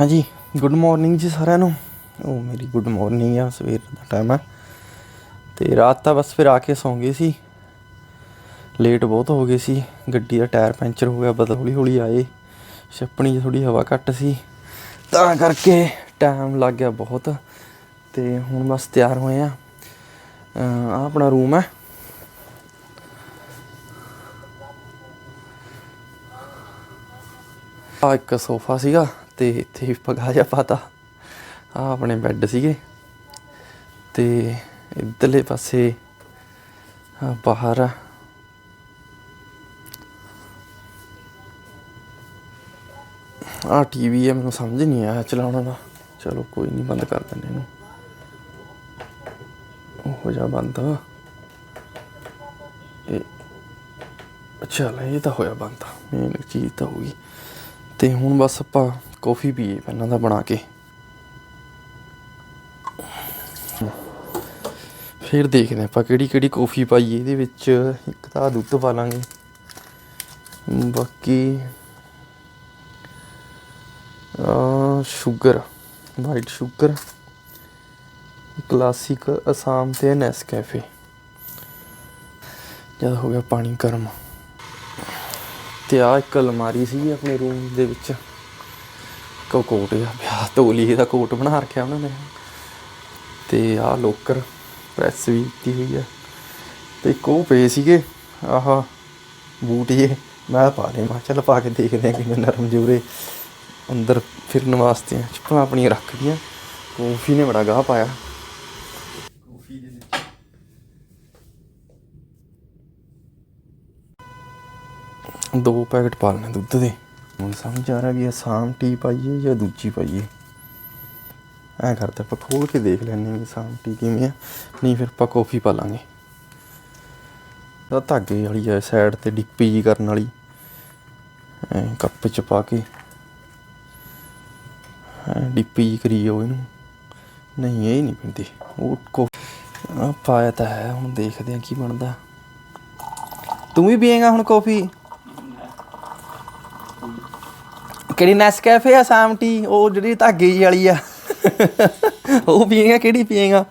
ਹਾਂਜੀ good morning ਜੀ ਸਾਰਿਆਂ ਨੂੰ। ਉਹ ਮੇਰੀ ਗੁੱਡ ਮਾਰਨਿੰਗ ਆ, ਸਵੇਰ ਦਾ ਟਾਈਮ ਹੈ ਤੇ ਰਾਤ ਤਾਂ ਬਸ ਫਿਰ ਆ ਕੇ ਸੌਂ ਗਏ ਸੀ। ਲੇਟ ਬਹੁਤ ਹੋ ਗਏ ਸੀ। ਗੱਡੀ ਦਾ ਟਾਇਰ ਪੈਂਚਰ ਹੋ ਗਿਆ, ਬਦਲ ਹੌਲੀ ਹੌਲੀ ਆਏ। ਛੱਪਣੀ 'ਚ ਥੋੜੀ ਹਵਾ ਘੱਟ ਸੀ। ਤਾਂ ਕਰਕੇ ਟਾਈਮ ਲੱਗ ਗਿਆ ਬਹੁਤ। ਤੇ ਹੁਣ ਬਸ ਤਿਆਰ ਹੋਏ ਆ। ਆ ਆਪਣਾ ਰੂਮ ਹੈ ਆ ਇੱਕ ਸੋਫਾ ਸੀਗਾ। ਤੇ ਇੱਥੇ ਹੀ ਪਗਾ ਜਿਹਾ ਪਾਤਾ। ਆ ਆਪਣੇ ਬੈੱਡ ਸੀਗੇ। ਤੇ ਇਧਰਲੇ ਪਾਸੇ ਬਾਹਰ ਆ। ਆ ਟੀਵੀ ਹੈ ਮੈਨੂੰ ਸਮਝ ਨਹੀਂ ਆਇਆ ਚਲਾਉਣਾ ਦਾ। ਚਲੋ ਕੋਈ ਨਹੀਂ, ਬੰਦ ਕਰ ਦਿੰਦੇ ਇਹਨੂੰ। ਉਹ ਹੋ ਜਾ ਬੰਦ। ਇਹ ਅੱਛਾ, ਲੈ, ਇਹ ਤਾਂ ਹੋਇਆ ਬੰਦ। ਮੇਨ ਚੀਜ਼ ਤਾਂ ਹੋ ਗਈ। ਤੇ ਹੁਣ ਬਸ ਆਪਾਂ ਕਾਫੀ ਪੀਏ ਪਹਿਲਾਂ ਤਾਂ ਬਣਾ ਕੇ। ਫਿਰ ਦੇਖਦੇ ਹਾਂ ਆਪਾਂ ਕਿਹੜੀ ਕਿਹੜੀ ਕਾਫੀ ਪਾਈਏ, ਇਹਦੇ ਵਿੱਚ ਇੱਕ ਤਾਂ ਦੁੱਧ ਪਾ ਲਾਂਗੇ। ਬਾਕੀ ਆ sugar, white sugar, classic Assam ਤੇ ਨੈਸਕੈਫੇ। ਜਦ ਹੋ ਗਿਆ ਪਾਣੀ ਗਰਮ। ਤੇ ਆ ਇੱਕ ਅਲਮਾਰੀ ਸੀ ਆਪਣੇ ਰੂਮ ਦੇ ਵਿੱਚ। ਕੋ ਕੋਟ ਆ ਪਿਆ ਤੋਲੀਏ ਦਾ ਕੋਟ ਬਣਾ ਰੱਖਿਆ ਉਹਨਾਂ ਨੇ। ਤੇ ਆ ਲੋਕਰ ਪ੍ਰੈਸ ਵੀ ਕੀਤੀ ਹੋਈ ਆ। ਤੇ ਇੱਕ ਉਹ ਪਏ ਸੀਗੇ, ਆਹ ਬੂਟ ਇਹ ਮੈਂ ਪਾ ਲਏ, ਮੈਂ ਕਿਹਾ ਚੱਲ ਪਾ ਕੇ ਦੇਖਦੇ ਆ ਕਿਵੇਂ ਨਰਮ ਜੂਰੇ ਅੰਦਰ ਫਿਰਨ ਵਾਸਤੇ ਚੱਪਲਾਂ ਆਪਣੀਆਂ ਰੱਖਦੀਆਂ। ਕੌਫੀ ਨੇ ਬੜਾ ਗਾਹ ਪਾਇਆ। ਕੌਫੀ ਦੇ ਵਿੱਚ। ਦੋ ਪੈਕਟ ਪਾ ਲੈਣੇ ਦੁੱਧ ਦੇ। ਹੁਣ ਸਮਝ ਆ ਰਿਹਾ ਵੀ ਅਸਾਮ ਟੀ ਪਾਈਏ ਜਾਂ ਦੂਜੀ ਪਾਈਏ। ਐ ਕਰਦੇ ਆਪਾਂ ਖੋਲ ਕੇ ਦੇਖ ਲੈਣੇ ਵੀ ਅਸਾਮ ਟੀ ਕਿਵੇਂ ਆ। ਨਹੀਂ ਫਿਰ ਆਪਾਂ ਕੌਫੀ ਪਾ ਲਾਂਗੇ। ਦਾ ਧਾਗੇ ਵਾਲੀ ਆ ਸਾਈਡ ਤੇ ਡਿੱਪੀ ਜੀ ਕਰਨ ਵਾਲੀ। ਐ ਕੱਪ ਚ ਪਾ ਕੇ। ਡਿੱਪੀ ਜੀ ਕਰੀ ਜਾਓ ਇਹਨੂੰ। ਨਹੀਂ, ਇਹ ਨਹੀਂ ਪਿੰਦੀ। ਉਹ ਕੋ ਪਾਇਆ ਤਾਂ ਹੈ, ਹੁਣ ਦੇਖਦੇ ਆ ਕੀ ਬਣਦਾ। ਤੂੰ ਵੀ ਪੀਏਗਾ ਹੁਣ ਕੌਫੀ? ਕਿਹੜੀ ਨੈਸਕੈਫੇ ਆ ਸਾਮਟੀ ਉਹ ਜਿਹੜੀ ਧਾਗੇ ਜੀ ਵਾਲੀ ਆ। ਉਹ ਪੀਏਗਾ, ਕਿਹੜੀ ਪੀਏਗਾ?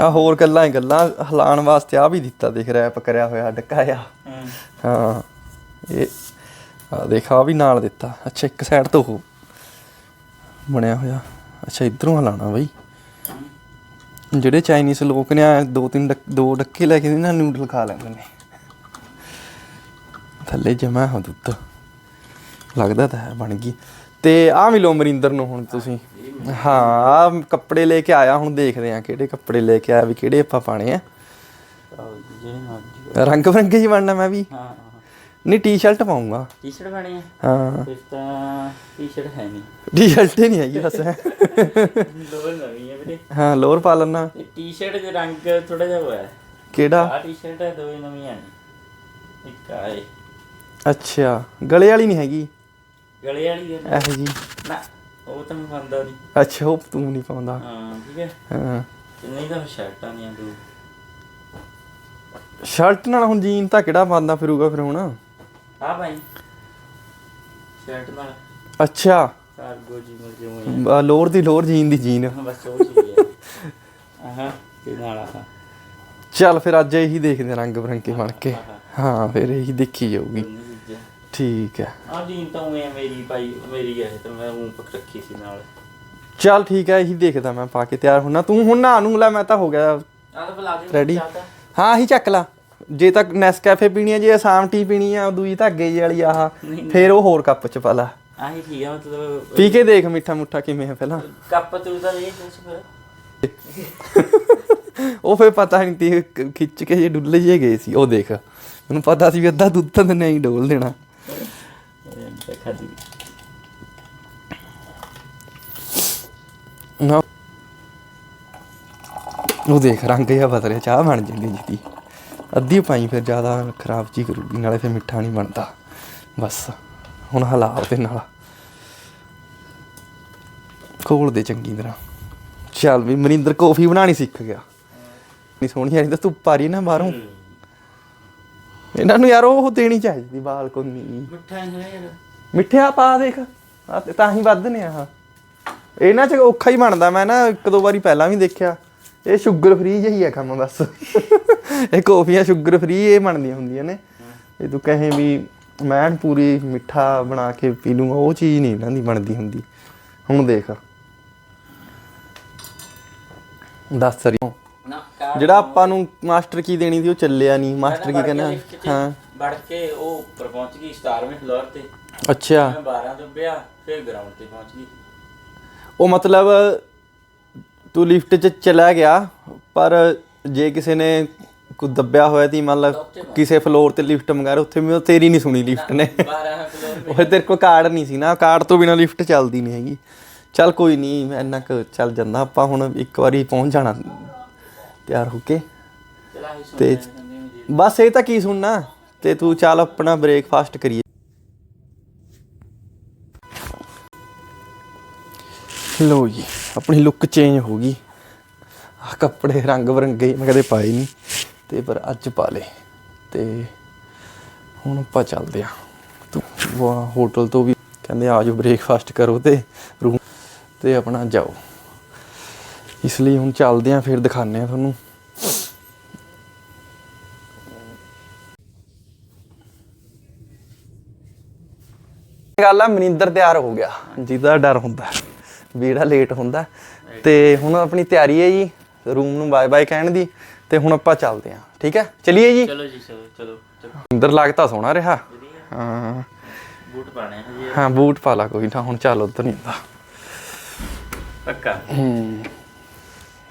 ਆ ਹੋਰ ਗੱਲਾਂ ਹੀ ਗੱਲਾਂ ਹਲਾਣ ਵਾਸਤੇ ਆ ਵੀ ਦਿੱਤਾ ਦੇਖ ਰੈਪ ਕਰਿਆ ਹੋਇਆ ਡੱਕਾ ਹਾਂ, ਇਹ ਆ ਦੇਖ ਵੀ ਨਾਲ ਦਿੱਤਾ। ਅੱਛਾ, ਇੱਕ ਸਾਈਡ ਤੋਂ ਉਹ ਬਣਿਆ ਹੋਇਆ। ਅੱਛਾ, ਇਧਰੋਂ ਹਲਾਣਾ ਬਈ। ਜਿਹੜੇ ਚਾਈਨੀਜ਼ ਲੋਕ ਨੇ ਆ ਦੋ ਤਿੰਨ ਦੋ ਡੱਕੇ ਲੈ ਕੇ ਨਾ ਨੂਡਲ ਖਾ ਲੈਂਦੇ ਨੇ। ਥੱਲੇ ਜਮਾ ਹੋ ਦੁੱਧ। ਲੱਗਦਾ ਤਾਂ ਹੈ ਬਣ ਗਈ। ਤੇ ਆ ਮਿਲੋ ਮਰਿੰਦਰ ਨੂੰ ਹੁਣ ਤੁਸੀਂ। ਹਾਂ ਆ ਕੱਪੜੇ ਲੈ ਕੇ ਆਇਆ ਹੁਣ ਦੇਖਦੇ ਆ ਕਿਹੜੇ ਕੱਪੜੇ ਲੈ ਕੇ ਆਇਆ ਵੀ ਕਿਹੜੇ ਆਪਾਂ ਪਾਣੇ ਆ। ਰੰਗ ਬਰੰਗੇ ਹੀ ਬਣਨਾ ਮੈਂ ਵੀ। ਹਾਂ ਨਹੀਂ ਟੀ-ਸ਼ਰਟ ਪਾਉਂਗਾ। ਟੀ-ਸ਼ਰਟ ਬਣੀ ਆ? ਹਾਂ। ਫਿਰ ਤਾਂ ਟੀ-ਸ਼ਰਟ ਹੈ ਨਹੀਂ। ਟੀ-ਸ਼ਰਟ ਹੀ ਨਹੀਂ ਹੈਗੀ ਬਸ। ਲੋਅਰ ਨਵੀਂ ਹੈ ਵੀਰੇ। ਹਾਂ ਲੋਅਰ ਪਾ ਲੈਣਾ ਟੀ-ਸ਼ਰਟ ਦੇ ਰੰਗ ਥੋੜਾ ਜਿਹਾ ਹੋਇਆ ਕਿਹੜਾ? ਆ ਟੀ-ਸ਼ਰਟ ਹੈ ਦੋ ਨਵੀਆਂ ਨੇ। ਇੱਕ ਆ ਇਹ। ਅੱਛਾ ਗਲੇ ਵਾਲੀ ਨਹੀਂ ਹੈਗੀ? ਗਲੇ ਵਾਲੀ ਹੈ ਇਹੋ ਜੀ। ਨਾ ਉਹ ਤਾਂ ਮੈਂ ਪਾਉਂਦਾ ਨਹੀਂ। ਅੱਛਾ ਉਹ ਤੂੰ ਨਹੀਂ ਪਾਉਂਦਾ। ਹਾਂ ਠੀਕ ਹੈ। ਹਾਂ। ਤੇ ਨਹੀਂ ਤਾਂ ਸ਼ਰਟਾਂ ਦੀਆਂ ਦੋ। ਸ਼ਰਟ ਨਾਲ ਹੁਣ ਜੀਨ ਤਾਂ ਕਿਹੜਾ ਪਾਉਂਦਾ ਫਿਰੂਗਾ ਫਿਰ ਹੁਣ? ਆ ਭਾਈ ਸ਼ਰਟ ਨਾਲ। ਅੱਛਾ। ਕਾਰਗੋ ਜੀ ਮਿਲ ਜਿਉਂ ਲੋਅਰ ਦੀ ਲੋਅਰ ਜੀਨ ਦੀ ਜੀਨ। ਬਸ ਉਹ ਚੀਜ਼ ਹੈ। ਆਹਾਂ ਤੇ ਨਾਲ ਆਹ। ਚੱਲ ਫਿਰ ਅੱਜ ਇਹੀ ਦੇਖਦੇ ਹਾਂ ਰੰਗ ਬਰੰਗੇ ਬਣ ਕੇ। ਹਾਂ ਫਿਰ ਇਹੀ ਦੇਖੀ ਜਾਊਗੀ। ਠੀਕ ਹੈ। ਆ ਜੀਨ ਤਾਂ ਉਹ ਮੇਰੀ ਭਾਈ ਮੇਰੀ ਹੈ ਤੇ ਮੈਂ ਉਹ ਪਕ ਰੱਖੀ ਸੀ ਨਾਲ। ਚੱਲ ਠੀਕ ਹੈ ਇਹੀ ਦੇਖਦਾ ਮੈਂ ਪਾ ਕੇ ਤਿਆਰ ਹੁੰਨਾ। ਤੂੰ ਹੁਣ ਨਾ ਨੂੰ ਲੈ ਮੈਂ ਤਾਂ ਹੋ ਗਿਆ। ਆ ਤਾਂ ਬੁਲਾ ਦੇ ਰੈਡੀ ਹਾਂ ਆਹੀ ਚੱਕ ਲਾ। ਜੇ ਤਾਂ ਨੈਸਕੈਫੇ ਪੀਣੀ ਹੈ ਜੇ ਅਸਾਮ ਟੀ ਪੀਣੀ ਆ ਦੂਜੀ ਧਾਗੇ ਜਿਹੀ ਵਾਲੀ ਆਹ। ਫਿਰ ਉਹ ਹੋਰ ਕੱਪ ਚ ਪਾ ਲਾ। ਆਹੀ ਠੀਕ ਆ ਮਤਲਬ ਪੀ ਕੇ ਦੇਖ ਮਿੱਠਾ ਮੁੱਠਾ ਕਿਵੇਂ ਹੈ ਪਹਿਲਾਂ। ਕੱਪ ਤੂੰ ਤਾਂ ਇਹ ਕੁਛ ਫਿਰ। ਉਹ ਫਿਰ ਪਤਾ ਨਹੀਂ ਤੀ ਕ- ਖਿੱਚ ਕੇ ਜੇ ਡੁੱਲੇ ਜੇ ਗਏ ਸੀ ਉਹ ਦੇਖ। ਮੈਨੂੰ ਪਤਾ ਸੀ ਵੀ ਅੱਧਾ ਦੁੱਧ ਤਾਂ ਨਹੀਂ ਡੋਲ ਦੇਣਾ। ਦੀ ਨਾ। ਉਹ ਦੇਖ ਰੰਗ ਜਿਹਾ ਬਦਲਿਆ ਚਾਹ ਬਣ ਜਾਂਦੀ ਜਿੱਦੀ ਅੱਧੀ ਪਾਈ ਫਿਰ ਜ਼ਿਆਦਾ ਖਰਾਬ ਜੀ ਕਰੂਗੀ ਨਾਲੇ ਫਿਰ ਮਿੱਠਾ ਨਹੀਂ ਬਣਦਾ। ਬਸ ਹੁਣ ਹਲਾ ਉਹਦੇ ਨਾਲ। ਕੋਲ ਦੇ ਚੰਗੀ ਤਰ੍ਹਾਂ। ਚੱਲ ਵੀ ਮਨਿੰਦਰ ਕੌਫੀ ਬਣਾਣੀ ਸਿੱਖ ਗਿਆ। ਨਹੀਂ ਸੋਹਣੀ ਆਈ ਤਾਂ ਧੁੱਪ ਆ ਰਹੀ ਨਾ ਬਾਹਰੋਂ। ਇਹਨਾਂ ਨੂੰ ਯਾਰ ਉਹ ਦੇਣੀ ਚਾਹੀਦੀ ਬਾਲਕੋਨੀ। ਮਿੱਠਾ ਨਹੀਂ ਹੈ ਯਾਰ। ਮਿੱਠਿਆ ਪਾ ਦੇਖ। ਆ ਤੇ ਤਾਂ ਹੀ ਵੱਧ ਨੇ ਆਹ। ਇਹਨਾਂ ਚ ਔਖਾ ਹੀ ਬਣਦਾ ਮੈਂ ਨਾ ਇੱਕ ਦੋ ਵਾਰੀ ਪਹਿਲਾਂ ਵੀ ਦੇਖਿਆ। ਇਹ ਸ਼ੂਗਰ ਫ੍ਰੀ ਜਿਹੀ ਹੈ ਕੰਮ ਬਸ। ਇਹ ਕੌਫੀਆਂ ਸ਼ੂਗਰ ਫ੍ਰੀ ਇਹ ਬਣਦੀਆਂ ਹੁੰਦੀਆਂ ਨੇ। ਇਹ ਤੂੰ ਕਹੇ ਵੀ ਮੈਂ ਪੂਰੀ ਮਿੱਠਾ ਬਣਾ ਕੇ ਪੀ ਲੂੰਗਾ ਉਹ ਚੀਜ਼ ਨਹੀਂ ਇਹਨਾਂ ਦੀ ਬਣਦੀ ਹੁੰਦੀ। ਹੁਣ ਦੇਖ। ਦੱਸ ਨਾ ਕਾਰ ਜਿਹੜਾ ਆਪਾਂ ਨੂੰ ਮਾਸਟਰ ਕੀ ਦੇਣੀ ਸੀ ਉਹ ਚੱਲਿਆ ਨਹੀਂ। ਮਾਸਟਰ ਕੀ ਕਹਿੰਦਾ ਹਾਂ। ਵੜ ਕੇ ਉਹ ਉੱਪਰ ਪਹੁੰਚ ਗਈ 17ਵੇਂ ਫਲੋਰ ਤੇ। ਅੱਛਾ। ਮੈਂ 12 ਦੱਬਿਆ ਫਿਰ ਗਰਾਊਂਡ ਤੇ ਪਹੁੰਚ ਗਈ। ਉਹ ਮਤਲਬ ਤੂੰ ਲਿਫਟ 'ਚ ਚਲਾ ਗਿਆ ਪਰ ਜੇ ਕਿਸੇ ਨੇ ਕੋਈ ਦੱਬਿਆ ਹੋਇਆ ਤੀ ਮਤਲਬ ਕਿਸੇ ਫਲੋਰ ਤੇ ਲਿਫਟ ਮੰਗਾ ਰਿਹਾ ਉੱਥੇ ਉਹ ਤੇਰੀ ਨਹੀਂ ਸੁਣੀ ਲਿਫਟ ਨੇ। 12 ਫਲੋਰ ਉਹ ਤੇਰੇ ਕੋਲ ਕਾਰਡ ਨਹੀਂ ਸੀ ਨਾ ਕਾਰਡ ਤੋਂ ਬਿਨਾ ਲਿਫਟ ਚੱਲਦੀ ਨਹੀਂ ਹੈਗੀ। ਚੱਲ ਕੋਈ ਨਹੀਂ ਇੰਨਾ ਕੁ ਚੱਲ ਜਾਂਦਾ ਆਪਾਂ ਹੁਣ ਇੱਕ ਵਾਰੀ ਪਹੁੰਚ ਜਾਣਾ। ਤਿਆਰ ਹੋ ਕੇ। ਤੇ। ਬਸ ਇਹ ਤਾਂ ਕੀ ਸੁਣਨਾ? ਤੇ ਤੂੰ ਚੱਲ ਆਪਣਾ ਬ੍ਰੇਕਫਾਸਟ ਕਰੀਏ। ਲੋ ਜੀ, ਆਪਣੀ ਲੁੱਕ ਚੇਂਜ ਹੋ ਗਈ। ਆ ਕੱਪੜੇ ਰੰਗ ਬਰੰਗੇ ਮੈਂ ਕਦੇ ਪਾਏ ਨਹੀਂ ਤੇ ਪਰ ਅੱਜ ਪਾ ਲਏ। ਤੇ ਹੁਣ ਆਪਾਂ ਚੱਲਦੇ ਆ ਤੂੰ ਹੋਟਲ ਤੋਂ ਵੀ ਕਹਿੰਦੇ ਆ ਜਾਓ, ਬ੍ਰੇਕਫਾਸਟ ਕਰੋ ਤੇ ਰੂਮ ਤੇ ਆਪਣਾ ਜਾਓ। ਇਸ ਲਈ ਹੁਣ ਚੱਲਦੇ ਆ ਫਿਰ ਦਿਖਾਣੇ ਆ ਤੁਹਾਨੂੰ। ਗੱਲ ਆ ਮਨਿੰਦਰ ਤਿਆਰ ਹੋ ਗਿਆ। ਜਿਹਦਾ ਡਰ ਹੁੰਦਾ ਵੀ ਜਿਹੜਾ ਲੇਟ ਹੁੰਦਾ। ਤੇ ਹੁਣ ਆਪਣੀ ਤਿਆਰੀ ਹੈ ਜੀ ਰੂਮ ਨੂੰ ਬਾਏ ਬਾਏ ਕਹਿਣ ਦੀ ਤੇ ਹੁਣ ਆਪਾਂ ਚੱਲਦੇ ਹਾਂ। ਠੀਕ ਹੈ? ਚਲਿਏ ਜੀ? ਚਲੋ ਜੀ ਚਲੋ ਮਨਿੰਦਰ ਲੱਗਦਾ ਸੋਹਣਾ ਰਿਹਾ। ਹਾਂ। ਬੂਟ ਪਾਣੇ ਆ ਜੀ ਹਾਂ ਬੂਟ ਪਾ ਲਾ ਕੋਈ ਨਾ ਹੁਣ ਚੱਲ ਉਧਰ ਨਹੀਂ ਹੁੰਦਾ ਪੱਕਾ? ਹੂੰ।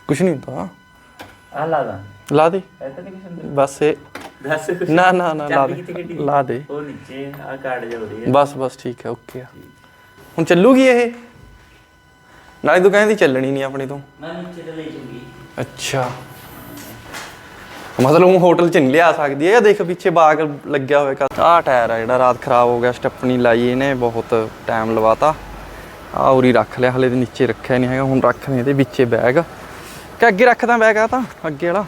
ਕੁਛ ਨਹੀਂ ਹੁੰਦਾ। ਆ ਲਾ ਦਾਂ। ਲਾ ਦੇ। ਬਸ ਇਹ ਦੱਸ ਕੁਛ। ਨਾ ਨਾ ਨਾ ਲਾ ਚਾਬੀ ਦੇ ਕੱਢੀ? ਲਾ ਦੇ। ਉਹ ਨੀਚੇ ਆ ਕਾਰਡ ਜਾ ਰਹੀ ਹੈ ਬਸ ਬਸ ਠੀਕ ਹੈ ਓਕੇ ਆ। ਹੁਣ ਚੱਲੂਗੀ ਇਹ? ਨਾਲੇ ਤੂੰ ਕਹਿੰਦੀ ਚੱਲਣੀ ਨਹੀਂ ਆਪਣੀ ਤੋਂ। ਮੈਂ ਨੀਚੇ ਤੇ ਲਈ ਚੁੰਗੀ ਅੱਛਾ। ਮਤਲਬ ਉਹ ਹੋਟਲ ਚ ਨਹੀਂ ਲਿਆ ਸਕਦੀ ਹੈ ਜਾਂ ਦੇਖ ਪਿੱਛੇ ਬਾਗ ਲੱਗਿਆ ਹੋਇਆ ਆਹ ਟਾਇਰ ਆ ਜਿਹੜਾ ਰਾਤ ਖਰਾਬ ਹੋ ਗਿਆ ਸਟੈਪਨੀ ਲਾਈ ਇਹਨੇ ਬਹੁਤ ਟਾਈਮ ਲਵਾਤਾ। ਆ ਉਰੀ ਰੱਖ ਲਿਆ ਹਲੇ ਤੇ ਨੀਚੇ ਰੱਖਿਆ ਨਹੀਂ ਹੈਗਾ ਹੁਣ ਰੱਖਦੇ ਇਹਦੇ ਵਿੱਚੇ ਬੈਗ ਕਿ ਅੱਗੇ ਰੱਖਦਾ ਬੈਗ ਆ ਤਾਂ ਅੱਗੇ ਵਾਲਾ?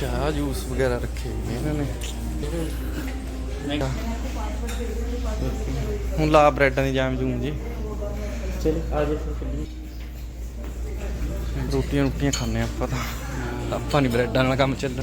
ਅੱਛਾ ਜੂਸ ਵਗੈਰਾ ਰੱਖੇ ਹੋਏ ਨੇ ਇਹਨਾਂ ਨੇ। ਹੁਣ ਲਾ ਬ੍ਰੈਡਾਂ ਦੀ ਜੈਮ ਜੂਮ ਜੀ। ਚਲ ਆ ਜਾ ਫਿਰ ਰੋਟੀਆਂ ਰੋਟੀਆਂ ਖਾਣੇ ਆਪਾਂ ਤਾਂ। ਆਪਾਂ ਨਹੀਂ ਬ੍ਰੈਡਾਂ ਨਾਲ ਕੰਮ ਚੱਲਦਾ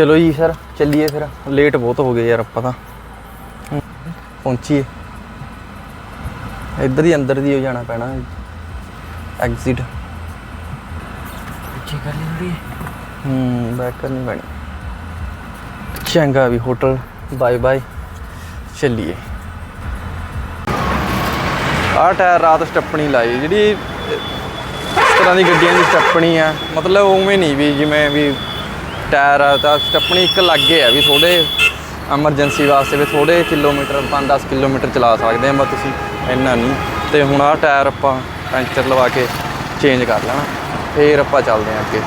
ਚਲੋ ਜੀ ਸਰ ਚੱਲੀਏ ਫਿਰ। ਲੇਟ ਬਹੁਤ ਹੋ ਗਏ ਯਾਰ ਆਪਾਂ ਤਾਂ। ਪਹੁੰਚੀਏ। ਇੱਧਰ ਹੀ ਅੰਦਰ ਦੀ ਹੋ ਜਾਣਾ ਪੈਣਾ। ਐਗਜ਼ਿਟ ਪਿੱਛੇ ਕਰ ਲੈਂਦੀ ਹੂੰ ਬੈਕ ਕਰਨੀ ਪੈਣੀ। ਚੰਗਾ ਵੀ ਹੋਟਲ। ਬਾਏ ਬਾਏ ਚੱਲੀਏ। ਆਹ ਟਾਇਰ ਰਾਤ ਸਟੱਪਣੀ ਲਾਈ। ਜਿਹੜੀ ਇਸ ਤਰ੍ਹਾਂ ਦੀ ਗੱਡੀਆਂ ਦੀ ਸਟੱਪਣੀ ਆ। ਮਤਲਬ ਉਵੇਂ ਨਹੀਂ ਵੀ ਜਿਵੇਂ ਵੀ ਟਾਇਰ ਤਾਂ ਸਟੱਪਣੀ ਇੱਕ ਲੱਗੇ ਆ ਵੀ ਥੋੜੇ ਐਮਰਜੈਂਸੀ ਵਾਸਤੇ ਵੀ ਥੋੜੇ ਕਿਲੋਮੀਟਰ 5-10 ਕਿਲੋਮੀਟਰ ਚਲਾ ਸਕਦੇ ਆ ਬਸ ਤੁਸੀਂ ਇੰਨਾ ਨਹੀਂ। ਤੇ ਹੁਣ ਆਹ ਟਾਇਰ ਆਪਾਂ ਪੈਂਚਰ ਲਵਾ ਕੇ ਚੇਂਜ ਕਰ ਲੈਣਾ, ਫੇਰ ਆਪਾਂ ਚੱਲਦੇ ਆ ਅੱਗੇ।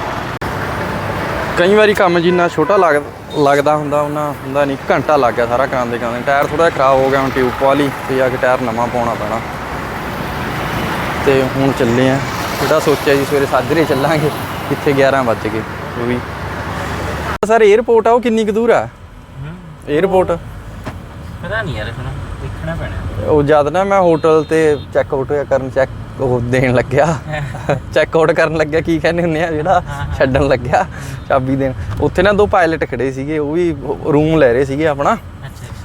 ਕਈ ਵਾਰੀ ਕੰਮ ਜਿੰਨਾ ਛੋਟਾ ਲੱਗ, ਲੱਗਦਾ ਹੁੰਦਾ ਉਹਨਾਂ ਹੁੰਦਾ ਨਹੀਂ ਘੰਟਾ ਲੱਗ ਗਿਆ ਸਾਰਾ ਕਰਾਉਂਦੇ ਕਰਾਉਂਦੇ ਟਾਇਰ ਥੋੜਾ ਜਿਹਾ ਖਰਾਬ ਹੋ ਗਿਆ, ਹੁਣ ਟਿਊਬ ਪਵਾ ਲਈ ਤੇ ਜਾ ਕੇ ਟਾਇਰ ਨਵਾਂ ਪਾਉਣਾ ਪੈਣਾ। ਤੇ ਹੁਣ ਚੱਲੇ ਆ ਜਿਹੜਾ ਸੋਚਿਆ ਜੀ ਸਵੇਰੇ ਸਾਜਰੇ ਚੱਲਾਂਗੇ, ਕਿੱਥੇ 11 ਵੱਜ ਗਏ, ਉਹ ਵੀ ਸਰ 에어ਪੋਰਟ ਆ ਉਹ ਕਿੰਨੀ ਕੁ ਦੂਰ ਆ? 에어ਪੋਰਟ ਪਤਾ ਨਹੀਂ ਯਾਰ ਦੇਖਣਾ ਪੈਣਾ। ਉਹ ਜਦ ਨਾ ਮੈਂ ਹੋਟਲ ਤੇ ਚੈੱਕ ਆਊਟ ਕਰਨ ਚੈੱਕ ਉਹ ਦੇਣ ਲੱਗਿਆ। ਚੈੱਕ ਆਊਟ ਕਰਨ ਲੱਗਿਆ ਕੀ ਕਹਿੰਦੇ ਹੁੰਦੇ ਆ ਜਿਹੜਾ ਛੱਡਣ ਲੱਗਿਆ ਚਾਬੀ ਦੇਣ। ਉੱਥੇ ਨਾ ਦੋ ਪਾਇਲਟ ਖੜੇ ਸੀਗੇ ਉਹ ਵੀ ਰੂਮ ਲੈ ਰਹੇ ਸੀਗੇ ਆਪਣਾ।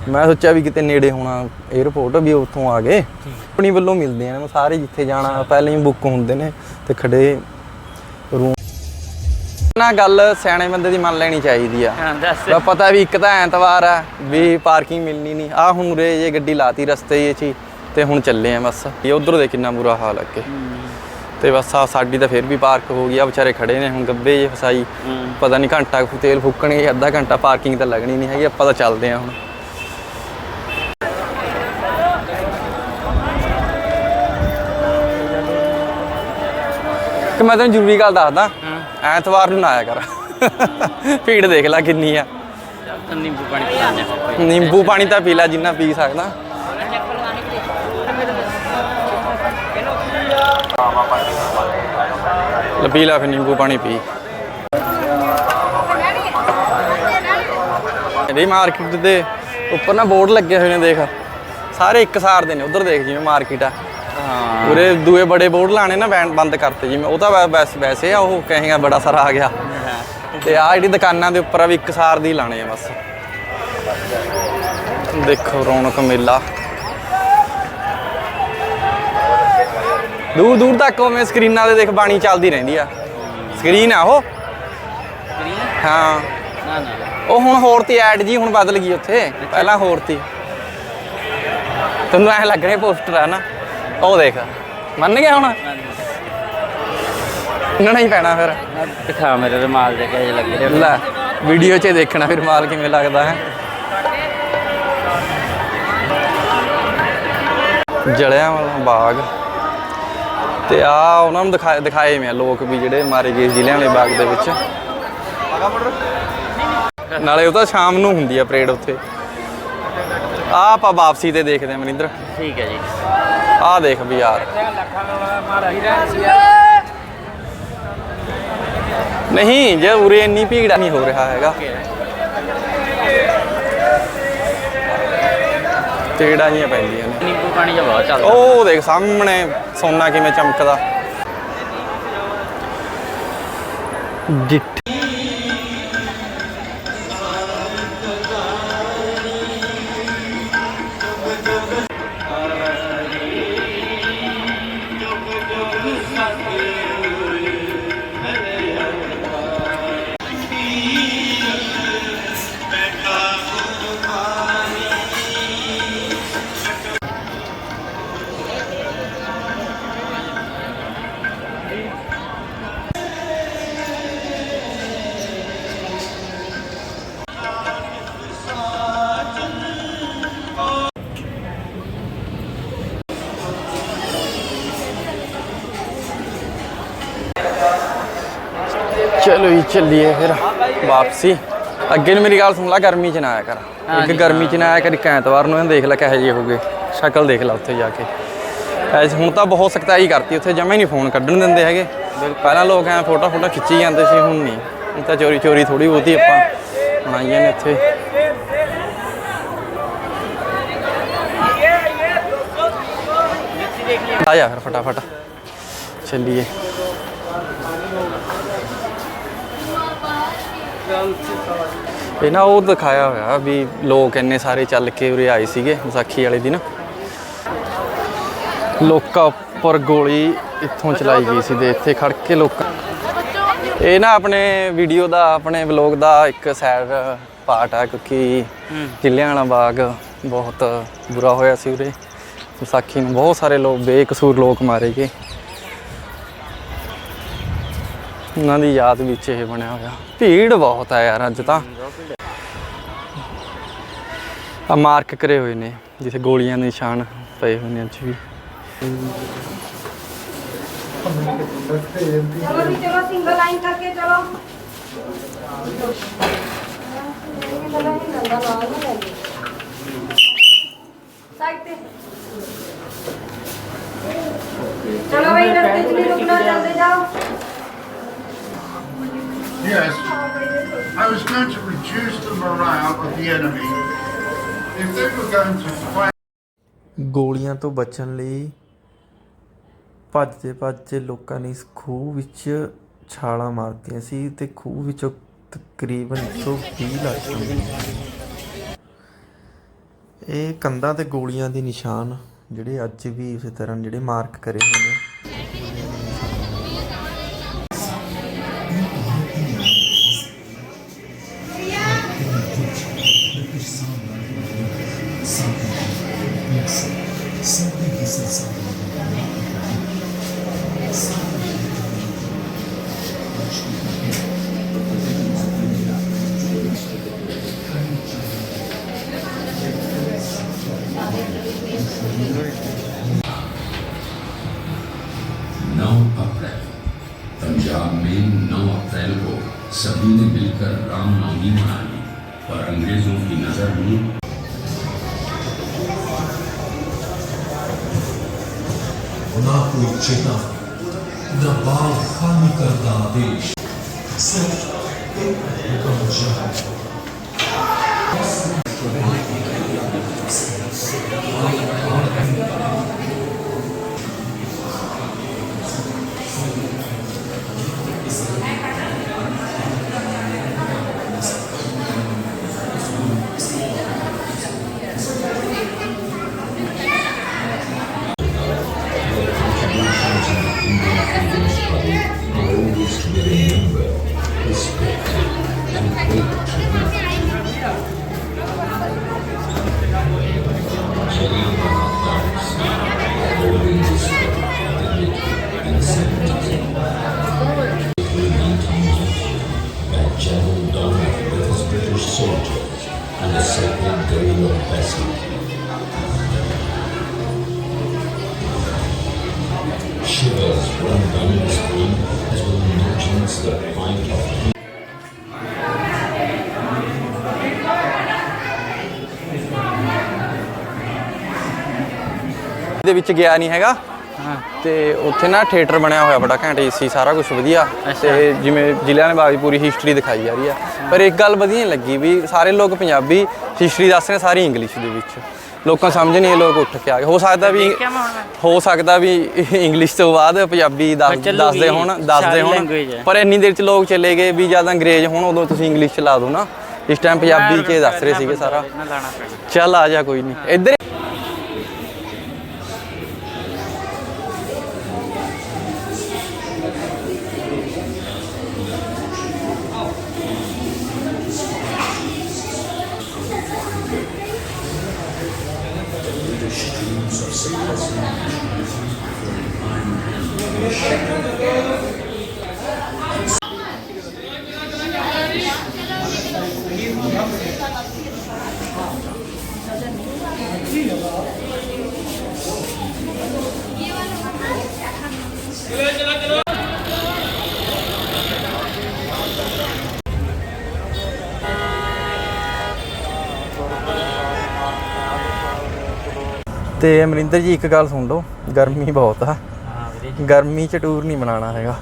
ਮੈਂ ਸੋਚਿਆ ਵੀ ਕਿਤੇ ਨੇੜੇ ਹੋਣਾ 에어ਪੋਰਟ ਵੀ ਉੱਥੋਂ ਆ ਗਏ। ਆਪਣੀ ਵੱਲੋਂ ਮਿਲਦੇ ਆ ਸਾਰੇ ਜਿੱਥੇ ਜਾਣਾ ਪਹਿਲਾਂ ਹੀ ਬੁੱਕ ਹੁੰਦੇ ਨੇ ਤੇ ਖੜੇ ਰੂਮ ਨਾ ਗੱਲ ਸਿਆਣੇ ਬੰਦੇ ਦੀ ਮੰਨ ਲੈਣੀ ਚਾਹੀਦੀ ਆ। ਹਾਂ ਦੱਸ। ਪਤਾ ਵੀ ਇੱਕ ਤਾਂ ਐਤਵਾਰ ਆ ਵੀ ਪਾਰਕਿੰਗ ਮਿਲਣੀ ਨਹੀਂ। ਆ ਹੁਣ ਰੇ ਜੇ ਗੱਡੀ ਲਾਤੀ ਰਸਤੇ 'ਚ ਹੀ ਤੇ ਹੁਣ ਚੱਲੇ ਆ ਬਸ। ਇਹ ਉਧਰ ਦੇ ਕਿੰਨਾ ਬੁਰਾ ਹਾਲ ਅੱਗੇ। ਤੇ ਬਸ ਆ ਸਾਡੀ ਤਾਂ ਫਿਰ ਵੀ ਪਾਰਕ ਹੋ ਗਈ ਆ ਵਿਚਾਰੇ ਖੜੇ ਨੇ ਹੁਣ ਗੱਬੇ ਜੇ ਫਸਾਈ। ਪਤਾ ਨਹੀਂ ਘੰਟਾ ਕੁ ਤੇਲ ਫੂਕਣਗੇ ਅੱਧਾ ਘੰਟਾ ਪਾਰਕਿੰਗ ਤਾਂ ਲੱਗਣੀ ਨਹੀਂ ਹੈਗੀ ਆਪਾਂ ਤਾਂ ਚੱਲਦੇ ਆ ਹੁਣ। ਕਿ ਮੈਂ ਤੈਨੂੰ ਜ਼ਰੂਰੀ ਗੱਲ ਦੱਸਦਾ। ਐਤਵਾਰ ਨੂੰ ਨਾ ਆਇਆ ਕਰ। ਭੀੜ ਦੇਖ ਲੈ ਕਿੰਨੀ ਆ। ਨਿੰਬੂ ਪਾਣੀ ਪੀਣਾ ਨਿੰਬੂ ਪਾਣੀ ਤਾਂ ਪੀ ਲੈ ਜਿੰਨਾ ਪੀ ਸਕਦਾ। ਪੀ ਲੈ ਫਿਰ ਨਿੰਬੂ ਪਾਣੀ ਪੀ। ਇਹਦੀ ਮਾਰਕੀਟ ਦੇ ਉੱਪਰ ਨਾ ਬੋਰਡ ਲੱਗੇ ਹੋਏ ਨੇ ਦੇਖ। ਸਾਰੇ ਇੱਕ ਸਾਰ ਦੇ ਨੇ ਉਧਰ ਦੇਖ ਜਿਵੇਂ ਮਾਰਕੀਟ ਆ। ਹਾਂ। ਉਰੇ ਦੂਏ ਬੜੇ ਬੋਰਡ ਲਾਣੇ ਨਾ ਬੈਂਡ ਬੰਦ ਕਰਤੇ ਜਿਵੇਂ ਉਹ ਤਾਂ ਵੈਸੇ ਆ ਉਹ ਕਹੇਗਾ ਬੜਾ ਸਾਰਾ ਆ ਗਿਆ। ਤੇ ਆ ਜਿਹੜੀ ਦੁਕਾਨਾਂ ਦੇ ਉੱਪਰ ਆ ਵੀ ਇੱਕ ਸਾਰ ਦੀ ਲਾਣੇ ਆ ਬਸ। ਦੇਖੋ ਰੌਣਕ ਮੇਲਾ। ਦੂਰ ਦੂਰ ਤੱਕ ਉਵੇਂ ਸਕਰੀਨਾਂ ਦੇ ਦੇਖ ਬਾਣੀ ਚੱਲਦੀ ਰਹਿੰਦੀ ਆ। ਸਕਰੀਨ ਆ ਉਹ। ਹਾਂ। ਨਾ ਨਾ। ਉਹ ਹੁਣ ਹੋਰ ਤੀ ਐਡ ਜੀ ਹੁਣ ਬਦਲ ਗਈ ਉੱਥੇ। ਪਹਿਲਾਂ ਹੋਰ ਤੀ। ਤੈਨੂੰ ਐ ਲੱਗ ਰਿਹਾ ਪੋਸਟਰ ਆ ਨਾ। ਉਹ ਦੇਖ ਮੰਨ ਗਿਆ ਹੁਣ? ਇੰਨਾ ਹੀ ਪੈਣਾ ਫਿਰ। ਦਿਖਾ ਮੇਰੇ ਰੁਮਾਲ ਦੇ ਕੇ ਲੱਗ ਰਿਹਾ ਲੈ ਵੀਡੀਓ 'ਚ ਦੇਖਣਾ ਫਿਰ ਮਾਲ ਕਿਵੇਂ ਲੱਗਦਾ ਹੈ। ਜਲਿਆਂ ਵਾਲਾ ਬਾਗ। ਤੇ ਆ ਉਹਨਾਂ ਨੂੰ ਦਿਖਾਏ ਦਿਖਾਏ ਮੈਂ ਲੋਕ ਵੀ ਜਿਹੜੇ ਮਾਰੇ ਗਏ ਜ਼ਿਲ੍ਹਿਆਂ ਵਾਲੇ ਬਾਗ ਦੇ ਵਿੱਚ। ਨਾਲੇ ਉਹ ਤਾਂ ਸ਼ਾਮ ਨੂੰ ਹੁੰਦੀ ਆ ਪਰੇਡ ਉੱਥੇ। ਆ ਆਪਾਂ ਵਾਪਸੀ ਤੇ ਦੇਖਦੇ ਆ ਮਨਿੰਦਰ। ਠੀਕ ਹੈ ਜੀ। ਆ ਦੇਖ ਵੀ ਯਾਰ। ਨਹੀਂ ਜੇ ਉਰੇ ਇੰਨੀ ਭੀੜ ਨਹੀਂ ਹੋ ਰਿਹਾ ਹੈਗਾ। ਤੇੜਾ ਜੀਆਂ ਪੈਂਦੀਆਂ ਨੇ। ਨਿੰਬੂ ਪਾਣੀ ਜਿਹਾ ਬਹੁਤ ਚੱਲਦਾ। ਉਹ ਦੇਖ ਸਾਹਮਣੇ ਸੋਨਾ ਕਿਵੇਂ ਚਮਕਦਾ। ਚਲੋ ਜੀ ਚੱਲੀਏ ਫਿਰ। ਵਾਪਸੀ। ਅੱਗੇ ਨੂੰ ਮੇਰੀ ਗੱਲ ਸੁਣ ਲੈ ਗਰਮੀ ਚ ਨਾ ਆਇਆ ਕਰ। ਇੱਕ ਗਰਮੀ ਚ ਨਾ ਆਇਆ ਕਰ ਇੱਕ ਐਤਵਾਰ ਨੂੰ ਇਹਨੂੰ ਦੇਖ ਲੈ ਕਿਹੋ ਜਿਹੇ ਹੋਗੇ ਸ਼ਕਲ ਦੇਖ ਲੈ ਉੱਥੇ ਜਾ ਕੇ। ਐਸ ਹੁਣ ਤਾਂ ਬਹੁਤ ਸਖਤਾਈ ਕਰਤੀ ਉੱਥੇ ਜਮਾ ਹੀ ਨਹੀਂ ਫੋਨ ਕੱਢਣ ਦਿੰਦੇ ਹੈਗੇ। ਪਹਿਲਾਂ ਲੋਕ ਐ ਫੋਟੋ ਫੋਟੋ ਖਿੱਚੀ ਜਾਂਦੇ ਸੀ ਹੁਣ ਨਹੀਂ। ਹੁਣ ਤਾਂ ਚੋਰੀ ਚੋਰੀ ਥੋੜੀ ਬਹੁਤੀ ਆਪਾਂ ਬਣਾਈਆਂ ਨੇ ਇੱਥੇ। ਆ ਜਾ ਫਿਰ ਫਟਾਫਟ। ਚੱਲੀਏ। ਇਹ ਨਾ ਉਹ ਦਿਖਾਇਆ ਹੋਇਆ ਵੀ ਲੋਕ ਇੰਨੇ ਸਾਰੇ ਚੱਲ ਕੇ ਉਰੇ ਆਏ ਸੀਗੇ ਵਿਸਾਖੀ ਵਾਲੇ ਦਿਨ। ਲੋਕਾਂ ਉੱਪਰ ਗੋਲੀ ਇੱਥੋਂ ਚਲਾਈ ਗਈ ਸੀ ਤੇ ਇੱਥੇ ਖੜ ਕੇ ਲੋਕ ਇਹ ਨਾ ਆਪਣੇ ਵੀਡੀਓ ਦਾ ਆਪਣੇ ਵਲੌਗ ਦਾ ਇੱਕ ਸੈਡ ਪਾਰਟ ਆ ਕਿਉਂਕਿ ਵਾਲਾ ਬਾਗ ਬਹੁਤ ਬੁਰਾ ਹੋਇਆ ਸੀ ਉਰੇ। ਵਿਸਾਖੀ ਨੂੰ ਬਹੁਤ ਸਾਰੇ ਲੋਕ ਬੇਕਸੂਰ ਲੋਕ ਮਾਰੇ ਗਏ। ਉਹਨਾਂ ਦੀ ਯਾਦ ਵਿੱਚ ਇਹ ਬਣਿਆ ਹੋਇਆ ਭੀੜ ਬਹੁਤ ਆ ਯਾਰ ਅੱਜ ਤਾਂ ਆ ਮਾਰਕ ਕਰੇ ਹੋਏ ਨੇ ਜਿੱਥੇ ਗੋਲੀਆਂ ਦੇ ਨਿਸ਼ਾਨ ਪਏ ਹੋਏ ਨੇ ਅੱਜ ਵੀ चलो जी चलो सिंगल लाइन करके चलो साइड पे चलो भाई रास्ते से नहीं रुकना चलते जाओ Yes, I was going to reduce the morale of the enemy. If they were going to fight ਗੋਲੀਆਂ ਤੋਂ ਬਚਣ ਲਈ ਭੱਜਦੇ ਭੱਜਦੇ ਲੋਕਾਂ ਨੇ ਇਸ ਖੂਹ ਵਿੱਚ ਛਾਲਾਂ ਮਾਰਤੀਆਂ ਸੀ ਤੇ ਖੂਹ ਵਿੱਚੋਂ ਤਕਰੀਬਨ 120 ਲਾਸ਼ਾਂ ਮਿਲੀਆਂ ਇਹ ਕੰਧਾਂ ਤੇ ਗੋਲੀਆਂ ਦੇ ਨਿਸ਼ਾਨ ਜਿਹੜੇ ਅੱਜ ਵੀ ਉਸੇ ਤਰ੍ਹਾਂ ਜਿਹੜੇ ਮਾਰਕ ਕਰੇ ਹੋਏ ਨੇ नौ अप्रैल पंजाब में 9 अप्रैल को सभी ने मिलकर रामनवमी मनाई और अंग्रेजों की नज़र में ना कोई चेता ਨਾ ਬਾਲ ਖਾਲੀ ਕਰਦਾ ਆਦੇਸ਼ ਸਿਰਫ ਇੱਕ ਹੁਕਮ his British soldiers and the sacred grave of Bessie. Shivers run down the screen as we imagines the fight of ਦੇ ਵਿੱਚ ਗਿਆ ਨਹੀਂ ਹੈਗਾ ਤੇ ਉੱਥੇ ਨਾ ਥੀਏਟਰ ਬਣਿਆ ਹੋਇਆ ਬੜਾ ਘੈਂਟ ਏਸੀ ਸਾਰਾ ਕੁਝ ਵਧੀਆ। ਤੇ ਜਿਵੇਂ ਜ਼ਿਲ੍ਹਿਆਂ ਬਾਗ ਦੀ ਪੂਰੀ ਹਿਸਟਰੀ ਦਿਖਾਈ ਜਾ ਰਹੀ ਆ। ਪਰ ਇੱਕ ਗੱਲ ਵਧੀਆ ਨਹੀਂ ਲੱਗੀ ਵੀ ਸਾਰੇ ਲੋਕ ਪੰਜਾਬੀ ਹਿਸਟਰੀ ਦੱਸ ਰਹੇ ਸਾਰੀ ਇੰਗਲਿਸ਼ ਦੇ ਵਿੱਚ। ਲੋਕਾਂ ਸਮਝ ਨਹੀਂ ਇਹ ਲੋਕ ਉੱਠ ਕੇ ਆ ਗਏ। ਹੋ ਸਕਦਾ ਵੀ ਹੋ ਸਕਦਾ ਵੀ ਇੰਗਲਿਸ਼ ਤੋਂ ਬਾਅਦ ਪੰਜਾਬੀ ਦੱਸ- ਦੱਸਦੇ ਹੋਣ ਦੱਸਦੇ ਹੋਣ। ਪਰ ਇੰਨੀ ਦੇਰ ਚ ਲੋਕ ਚਲੇ ਗਏ ਵੀ ਜਦ ਅੰਗਰੇਜ਼ ਹੋਣ ਉਦੋਂ ਤੁਸੀਂ ਇੰਗਲਿਸ਼ ਚ ਲਾ ਦਿਓ ਨਾ। ਇਸ ਟਾਈਮ ਪੰਜਾਬੀ ਕੇ ਦੱਸ ਰਹੇ ਸੀਗੇ ਸਾਰਾ। ਨਾ ਚੱਲ ਆ ਜਾ ਕੋਈ ਨਹੀਂ ਇੱਧਰ ਤੇ ਅਮਰਿੰਦਰ ਜੀ ਇੱਕ ਗੱਲ ਸੁਣ ਲਓ ਗਰਮੀ ਬਹੁਤ ਆ। ਗਰਮੀ ਚ ਟੂਰ ਨਹੀਂ ਬਣਾਉਣਾ ਹੈਗਾ।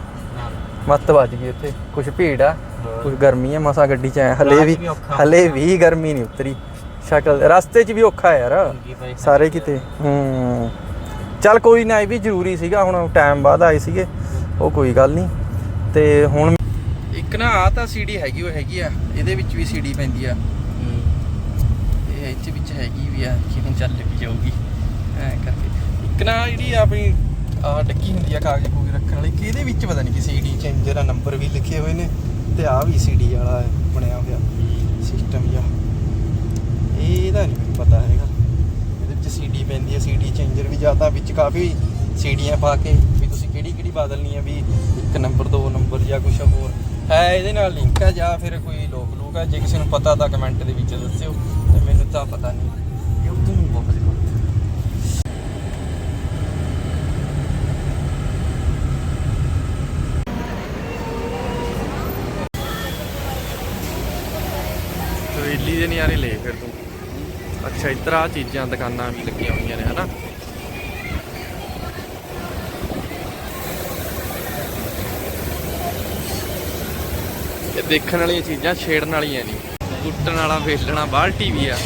ਮੱਤ ਵੱਜ ਗਈ ਉੱਥੇ। ਕੁਝ ਭੀੜ ਆ ਕੁਝ ਗਰਮੀ ਆ ਮਸਾ ਗੱਡੀ ਚ ਆਏ ਹਲੇ ਵੀ ਹਲੇ ਵੀ ਗਰਮੀ ਨਹੀਂ ਉਤਰੀ। ਸ਼ਕਲ ਰਸਤੇ 'ਚ ਵੀ ਔਖਾ ਯਾਰ। ਸਾਰੇ ਕਿਤੇ ਹੂੰ। ਚੱਲ ਕੋਈ ਨਾ ਇਹ ਵੀ ਜ਼ਰੂਰੀ ਸੀਗਾ। ਹੁਣ ਟਾਈਮ ਬਾਅਦ ਆਏ ਸੀਗੇ। ਉਹ ਕੋਈ ਗੱਲ ਨਹੀਂ। ਤੇ ਹੁਣ ਇੱਕ ਨਾ ਆ ਤਾਂ ਸੀਡੀ ਹੈਗੀ ਉਹ ਹੈਗੀ ਆ। ਇਹਦੇ ਵਿੱਚ ਵੀ ਸੀਡੀ ਪੈਂਦੀ ਆ। ਇਹ ਇੱਥੇ ਵਿੱਚ ਹੈਗੀ ਵੀ ਆ ਕਿਵੇਂ ਚੱਲ ਵੀ ਜਾਊਗੀ। ਐ ਕਰਕੇ। ਇੱਕ ਨਾ ਜਿਹੜੀ ਆਪਣੀ ਆ ਡੱਕੀ ਹੁੰਦੀ ਆ ਕਾਗਜ਼ ਕੂਗਜ਼ ਰੱਖਣ ਵਾਲੀ। ਕਿ ਇਹਦੇ ਵਿੱਚ ਪਤਾ ਨਹੀਂ ਕਿ ਸੀਡੀ ਚੇਂਜਰ ਦਾ ਨੰਬਰ ਵੀ ਲਿਖੇ ਹੋਏ ਨੇ ਤੇ ਆ ਵੀ ਸੀਡੀ ਵਾਲਾ ਬਣਿਆ ਹੋਇਆ ਸਿਸਟਮ ਜਿਹਾ। ਇਹਦਾ ਨਹੀਂ ਮੈਨੂੰ ਪਤਾ ਹੈਗਾ। ਇਹਦੇ ਵਿੱਚ ਸੀਡੀ ਪੈਂਦੀ ਹੈ ਸੀਡੀ ਚੇਂਜਰ ਵੀ ਜ਼ਿਆਦਾ ਵਿੱਚ ਕਾਫੀ ਸੀਡੀਆਂ ਪਾ ਕੇ ਵੀ ਤੁਸੀਂ ਕਿਹੜੀ ਕਿਹੜੀ ਬਦਲਣੀ ਆ, ਵੀ ਇੱਕ ਨੰਬਰ, ਦੋ ਨੰਬਰ ਜਾਂ ਕੁਝ ਹੋਰ। ਹੈ ਇਹਦੇ ਨਾਲ ਲਿੰਕ ਆ ਜਾਂ ਫਿਰ ਕੋਈ ਲੋਕ ਲੋਕ ਆ, ਜੇ ਕਿਸੇ ਨੂੰ ਪਤਾ ਤਾਂ ਕਮੈਂਟ ਦੇ ਵਿੱਚ ਦੱਸਿਓ, ਤੇ ਮੈਨੂੰ ਤਾਂ ਪਤਾ ਨਹੀਂ ਇਹ ਉਦੋਂ ਨੂੰ ਬਹੁਤ ਵਧੀਆ ਦਿੱਲੀ ਦੇ ਨਿਆਰੇ ਲੈ ਫਿਰ ਤੂੰ। ਅੱਛਾ ਇੱਧਰ ਆ ਚੀਜ਼ਾਂ ਦੁਕਾਨਾਂ ਵੀ ਲੱਗੀਆਂ ਹੋਈਆਂ ਨੇ, ਹਨਾ? ਇਹ ਦੇਖਣ ਵਾਲੀਆਂ ਚੀਜ਼ਾਂ ਛੇੜਨ ਵਾਲੀਆਂ ਨਹੀਂ ਟੁੱਟਣ ਵਾਲਾ ਵੇਲਣਾ ਬਾਲਟੀ ਵੀ ਆ।